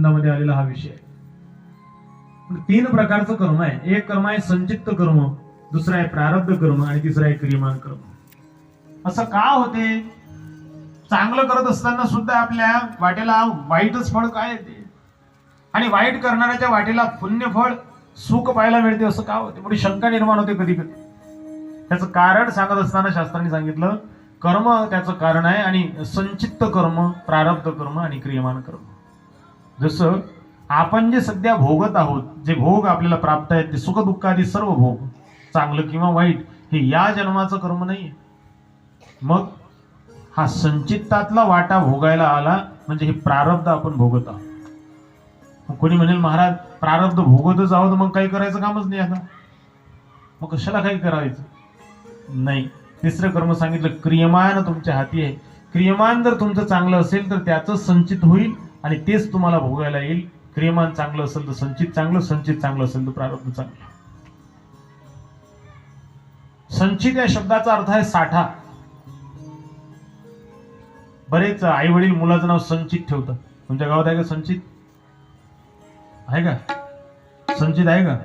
स्कंदामध्ये आलेला हा विषय. तीन प्रकारचं कर्म आहे. एक कर्म आहे संचित्त कर्म दुसरं आहे प्रारब्ध कर्म आणि तिसरं आहे क्रियमान कर्म. असं का होते? चांगलं करत असताना सुद्धा आपल्या वाटेला वाईटच फळ काय येते? आणि वाईट करणाऱ्याच्या वाटेला पुण्य फळ सुख पाहायला मिळते असं का होते? मोठी शंका निर्माण होते कधी कधी. त्याचं कारण सांगत असताना शास्त्रांनी सांगितलं कर्म त्याचं कारण आहे आणि संचित्त कर्म प्रारब्ध कर्म आणि क्रियमान कर्म. जसं आपण जे सध्या भोगत आहोत जे भोग आपल्याला प्राप्त आहेत ते सुखदुःखादी सर्व भोग चांगलं किंवा वाईट हे या जन्माचं कर्म नाही मग हा संचित्तातला वाटा भोगायला आला म्हणजे हे प्रारब्ध आपण भोगत आहोत. मग कोणी म्हणेल महाराज प्रारब्ध भोगतच आहोत मग काही करायचं कामच नाही आता. मग कशाला काही करायचं? नाही. तिसरं कर्म सांगितलं क्रियमान तुमच्या हाती आहे. क्रियमान जर तुमचं चांगलं असेल तर त्याचं संचित होईल. आणि तेच तुम्हाला भोगायला येईल. क्रियमान चांगलं असेल तर संचित चांगलं संचित चांगलं असेल तर प्रारब्ध चांगलं. संचित या शब्दाचा अर्थ आहे साठा. बरेच आई वडील मुलाचं नाव संचित ठेवतात. तुमच्या गावात आहे का संचित? आहे का? संचित आहे का?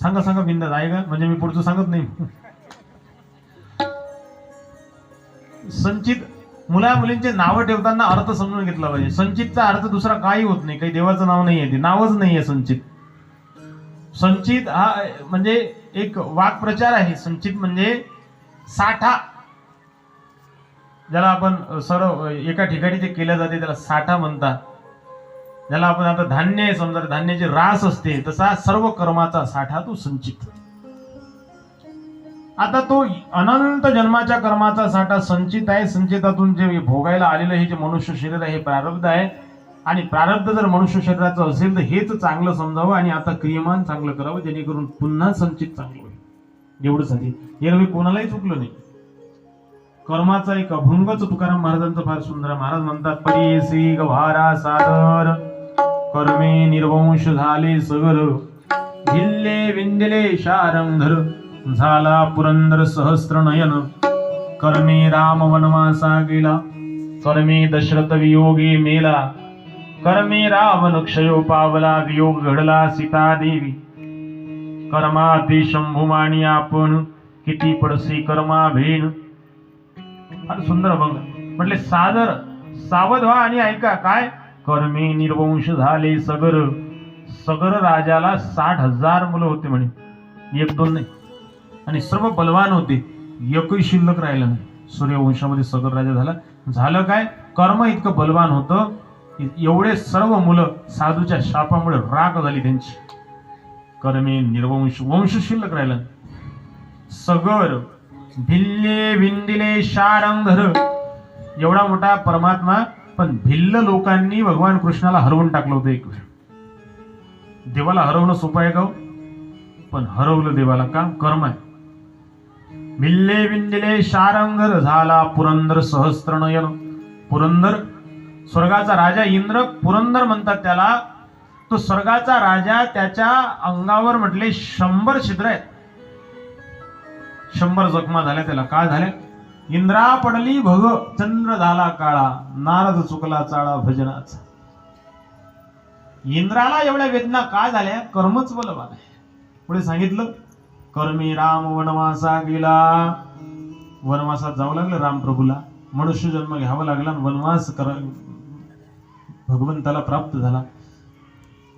सांगा सांगा बिंदात आहे का? म्हणजे मी पुढचं सांगत नाही. संचित मुला मुलींचे नावं ठेवताना अर्थ समजून घेतला पाहिजे. संचितचा अर्थ दुसरा काही होत नाही. काही देवाचं नाव नाही आहे ते. नावच नाही आहे संचित. संचित हा म्हणजे एक वाक्प्रचार आहे. संचित म्हणजे साठा. ज्याला आपण सर्व एका ठिकाणी जे केलं जाते त्याला साठा म्हणतात. ज्याला आपण आता धान्य आहे समजा धान्याची रास असते तसा सर्व कर्माचा साठा तो संचित. आता तो अनंत जन्माच्या कर्माचा साठा संचित आहे. संचितातून जे भोगायला आलेलं हे जे मनुष्य शरीर आहे हे प्रारब्ध आहे. आणि प्रारब्ध जर मनुष्य शरीराचं असेल तर हेच चांगलं समजावं आणि आता क्रियमान चांगलं करावं जेणेकरून पुन्हा संचित चांगलं होईल. एवढंच आहे याला मी कोणालाही चुकलो नाही. कर्माचा एक अभंगच तुकाराम महाराजांचं फार सुंदर महाराज म्हणतात परीसी गभारा सादर कर्मे निर्वंश झाले सगर भिल्ले विंदले शारंधर झाला पुरंदर सहस्र नयन. कर्मे राम वनवासा गेला. कर्मे दशरथ वियोगी मेला. कर्मे रावण क्षयो पावला वियोग घडला सीता देवी कर्माती शंभुमानी आपण किती पडसी कर्मा भेन फार सुंदर भंग म्हटले सादर सावध व्हा आणि ऐका काय? कर्मे निर्वंश झाले सगर. सगर राजाला साठ हजार मुलं होते म्हणे. एक दोन नाही. आणि सर्व बलवान होते. एकही शिल्लक राहिलं नाही. सूर्यवंशामध्ये सगर राजा झाला. झालं काय? कर्म इतकं बलवान होतं. एवढे सर्व मुलं साधूच्या शापामुळे राख झाली त्यांची. कर्मे निर्वंश वंश शिल्लक राहिलं. सगर भिल्ले विंदिले शारंधर एवढा मोठा परमात्मा पण भिल्ल लोकांनी भगवान कृष्णाला हरवून टाकलं होतं एक वेळ. देवाला हरवणं सोपं आहे का हो? पण हरवलं देवाला का? कर्म आहे. विल्ले विंदिले शारंगर झाला पुरंदर सहस्त्र नयन पुरंदर स्वर्गाचा राजा इंद्र पुरंदर म्हणतात त्याला. तो स्वर्गाचा राजा त्याच्या अंगावर म्हटले शंभर छिद्र आहेत. शंभर जखमा झाल्या त्याला. काय झाल्या? इंद्रा पडली भग चंद्र झाला काळा नारद चुकला चाळा भजनाचा. इंद्राला एवढ्या वेदना का झाल्या? कर्मच बलवान आहे. पुढे सांगितलं कर्मी राम वनवासा गेला. वनवासात जावं लागलं राम प्रभूला मनुष्य जन्म घ्यावा लागला वनवास कर भगवंताला प्राप्त झाला.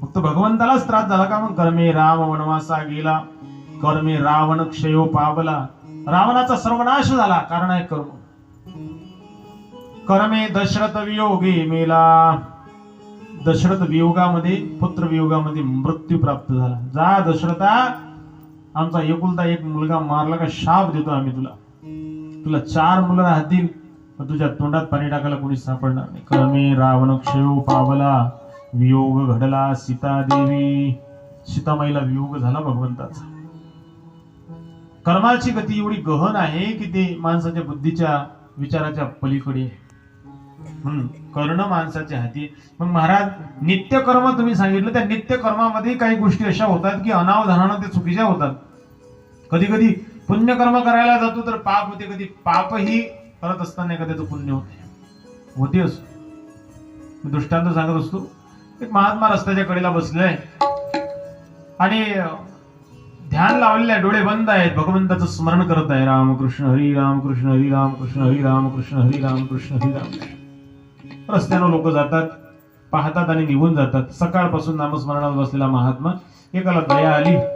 फक्त भगवंतालाच त्रास झाला का मग? कर्मे राम वनवासा गेला. कर्मे रावण क्षयो पावला. रावणाचा सर्वनाश झाला. कारण आहे कर्म. कर्मे दशरथ वियोगी मेला. दशरथ वियोगामध्ये पुत्र वियोगामध्ये मृत्यू प्राप्त झाला. जा दशरथा आमचा एकुलता एक मुलगा मारला का शाप देतो आम्ही तुला. तुला चार मुलं राहतील पण तुझ्या तोंडात पाणी टाकायला कोणी सापडणार नाही. कर्मे रावण क्षय पावला वियोग घडला सीता देवी. सीतामाईला वियोग झाला भगवंताचा. कर्माची गती एवढी गहन आहे की ते माणसाच्या बुद्धीच्या विचाराच्या पलीकडे कर्ण माणसाच्या हाती मग महाराज नित्य कर्म तुम्ही सांगितलं त्या नित्य कर्मामध्ये काही गोष्टी अशा होतात की अनावधानानं ते चुकीच्या होतात. कधी कधी पुण्यकर्म करायला जातो तर पाप होते. कधी पापही करत असताना एखाद्याचं पुण्य होते. होते असो. मी दृष्टांत सांगत असतो. एक महात्मा रस्त्याच्या कडेला बसलाय. आणि ध्यान लावलेले आहे, डोळे बंद आहेत. भगवंताचं स्मरण करत आहे. रामकृष्ण हरी रामकृष्ण हरी रामकृष्ण हरी रामकृष्ण हरी रामकृष्ण हरी राम रस्त्यानं लोक जातात. पाहतात आणि निघून जातात. सकाळपासून नामस्मरणात बसलेला महात्मा एकाला दया आली.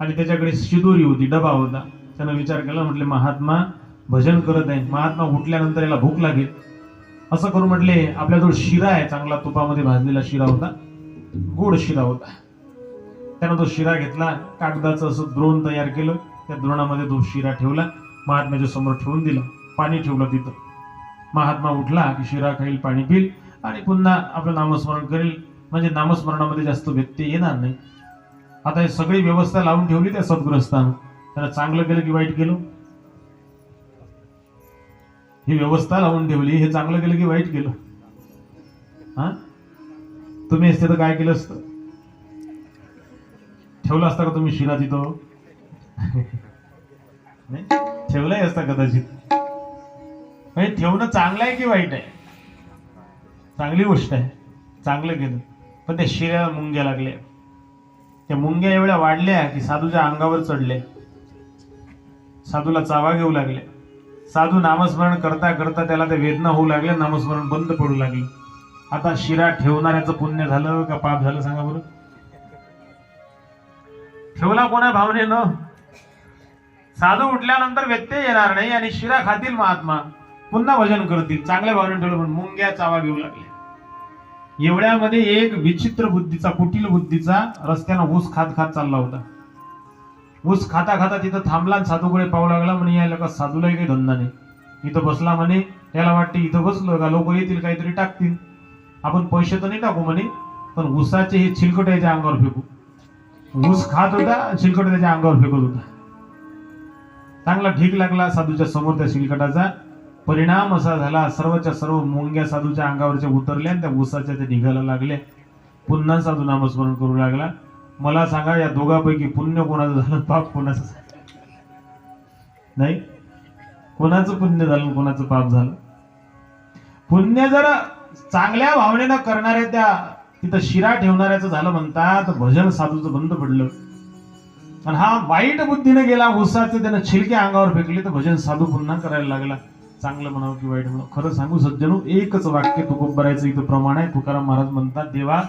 आणि त्याच्याकडे शिदोरी होती डबा होता. त्यानं विचार केला म्हटले महात्मा भजन करत आहे. महात्मा उठल्यानंतर याला भूक लागेल. असं करून म्हटले आपल्याजवळ शिरा आहे चांगला तुपामध्ये भाजलेला शिरा होता. गोड शिरा होता. त्यानं तो शिरा घेतला कागदाचं असं द्रोण तयार केलं. त्या द्रोणामध्ये तो शिरा ठेवला महात्म्याच्या समोर ठेवून दिला पाणी ठेवलं तिथं. महात्मा उठला की शिरा खाईल पाणी पिईल आणि पुन्हा आपलं नामस्मरण करेल. म्हणजे नामस्मरणामध्ये जास्त व्यत्यय येणार नाही. आता हे सगळी व्यवस्था लावून ठेवली त्या सद्ग्रस्तानं त्याला चांगलं केलं की वाईट केलं? ही व्यवस्था लावून ठेवली हे चांगलं केलं की वाईट केलं? हा? तुम्ही असते तर काय केलं असतं? ठेवलं असता का तुम्ही शिरा तिथं? नाही? असता कदाचित. म्हणजे ठेवणं चांगलं आहे की वाईट आहे? चांगली गोष्ट आहे. चांगलं केलं. पण त्या शिऱ्याला मुंग्या लागल्या. त्या मुंग्या एवढ्या वाढल्या की साधूच्या अंगावर चढले. साधूला चावा घेऊ लागल्या साधू नामस्मरण करता करता त्याला ते वेदना होऊ लागल्या नामस्मरण बंद पडू लागले. आता शिरा ठेवणाऱ्याचं पुण्य झालं का पाप झालं सांगा बरं? ठेवला कोणा भावनेनं? साधू उठल्यानंतर व्यत्यय येणार नाही आणि शिरा खातील महात्मा. पुन्हा भजन करतील. चांगल्या भावने ठेवलं पण मुंग्या चावा घेऊ लागल्या. एवढ्यामध्ये एक विचित्र बुद्धीचा कुटील बुद्धीचा रस्त्यानं ऊस खात खात चालला होता. ऊस खाता खाता तिथं थांबला आणि साधूकडे पाहू लागला म्हणे यायला का साधूलाही काही धंदा नाही. इथं बसला म्हणे त्याला वाटते इथं बसलो का लोक येतील काहीतरी टाकतील. आपण पैसे तर नाही टाकू म्हणे पण ऊसाचे हे छिलकट याच्या अंगावर फेकू. ऊस खात होता छिलकट त्याच्या अंगावर फेकत होता. चांगला ठीक लागला साधूच्या समोर त्या छिलकटाचा परिणाम असा झाला सर्वच्या सर्व मुंग्या साधूच्या अंगावरच्या उतरल्या आणि त्या उसाच्या त्या निघायला लागल्या पुन्हा साधू नामस्मरण करू लागला. मला सांगा या दोघांपैकी पुण्य कोणाचं झालं पाप कोणाचं झालं? नाही? कोणाचं पुण्य झालं कोणाचं पाप झालं? पुण्य जर चांगल्या भावनेनं करणाऱ्या त्या तिथं शिरा ठेवणाऱ्याचं झालं म्हणतात भजन साधूचं बंद पडलं. आणि हा वाईट बुद्धीने गेला उसाचे त्यानं छिलके अंगावर फेकले तर भजन साधू पुन्हा करायला लागला. चांगलं म्हणावं की वाईट म्हणावं? खरं सांगू सज्जनू एकच वाक्य तुकोबरायचं इथं प्रमाण आहे. तुकाराम महाराज म्हणतात देवा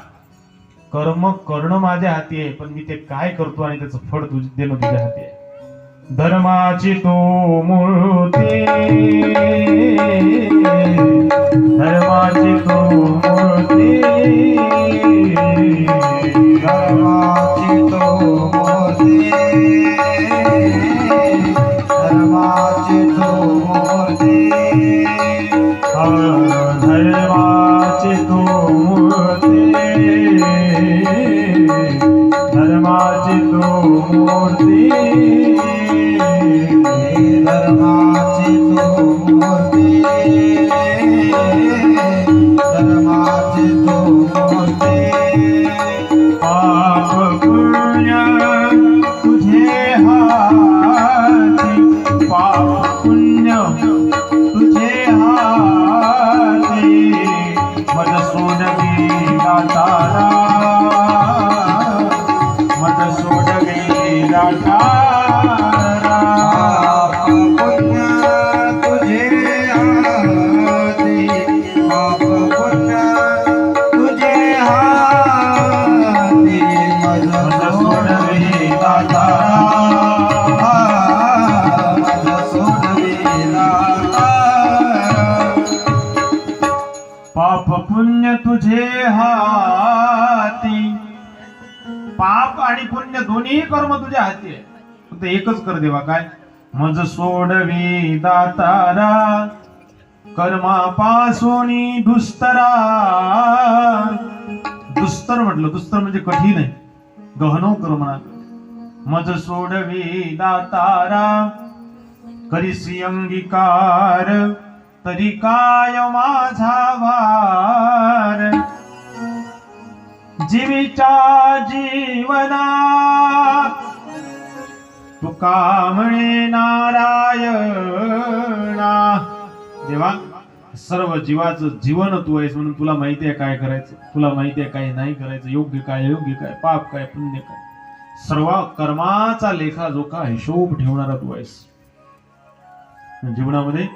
कर्म करणं माझ्या हाती आहे पण मी ते काय करतो आणि त्याचं फळ तुझ देणं तुझ्या हाती आहे. धर्माची तो मूर्ती. Come on. कर्म तुझ्या हाती आहे. फक्त एकच कर देवा काय? मज सोडवी दातारा कर्मापासोनी दुस्तरा. दुस्तर म्हटलं दुस्तर म्हणजे कठीण आहे. गहनो कर म्हणा मज सोडवी दातारा करीसी अंगीकार तरी काय माझा वार? जीवीच्या जीवना कामणे नारायणा. देवा सर्व जीवाचं जीवन तू आहेस म्हणून तुला माहिती आहे काय करायचं? तुला माहिती आहे काय नाही करायचं? योग्य काय योग्य काय? पाप काय पुण्य काय? सर्व कर्माचा लेखा जोखा हिशोब ठेवणारा तू आहेस. जीवनामध्ये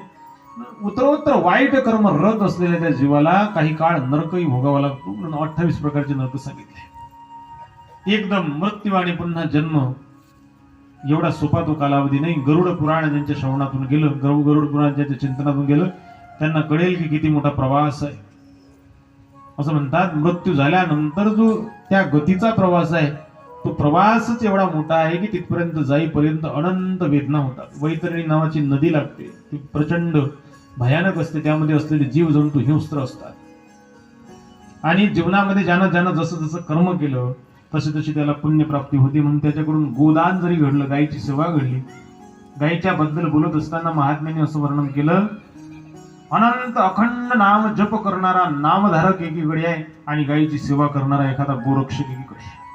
उत्तरोत्तर वाईट कर्म रत असलेल्या त्या जीवाला काही काळ नरकही भोगावा लागतो. म्हणून अठ्ठावीस प्रकारचे नरक सांगितले. एकदम मृत्यू आणि पुन्हा जन्म एवढा सोपा तो कालावधी नाही. गरुड पुराण ज्यांच्या श्रवणातून गेलं गरु- गरुड पुराण ज्यांच्या चिंतनातून गेलं त्यांना कळेल की किती मोठा प्रवास आहे. असं म्हणतात मृत्यू झाल्यानंतर जो त्या गतीचा प्रवास आहे तो प्रवासच एवढा मोठा आहे की तिथपर्यंत जाईपर्यंत अनंत वेदना होतात. वैतरणी नावाची नदी लागते. ती प्रचंड भयानक असते. त्यामध्ये असलेले जीव जंतू हिंस्त्र असतात. आणि जीवनामध्ये ज्यानं ज्यानं जसं जसं कर्म केलं तशी तशी त्याला पुण्यप्राप्ती होती म्हणून त्याच्याकडून गोदान जरी घडलं गायीची सेवा घडली गायीच्या बद्दल बोलत असताना महात्म्याने असं वर्णन केलं अनंत अखंड नाम जप करणारा नामधारक एकीकडे आहे आणि गायीची सेवा करणारा एखादा गोरक्षक एकीकडे आहे.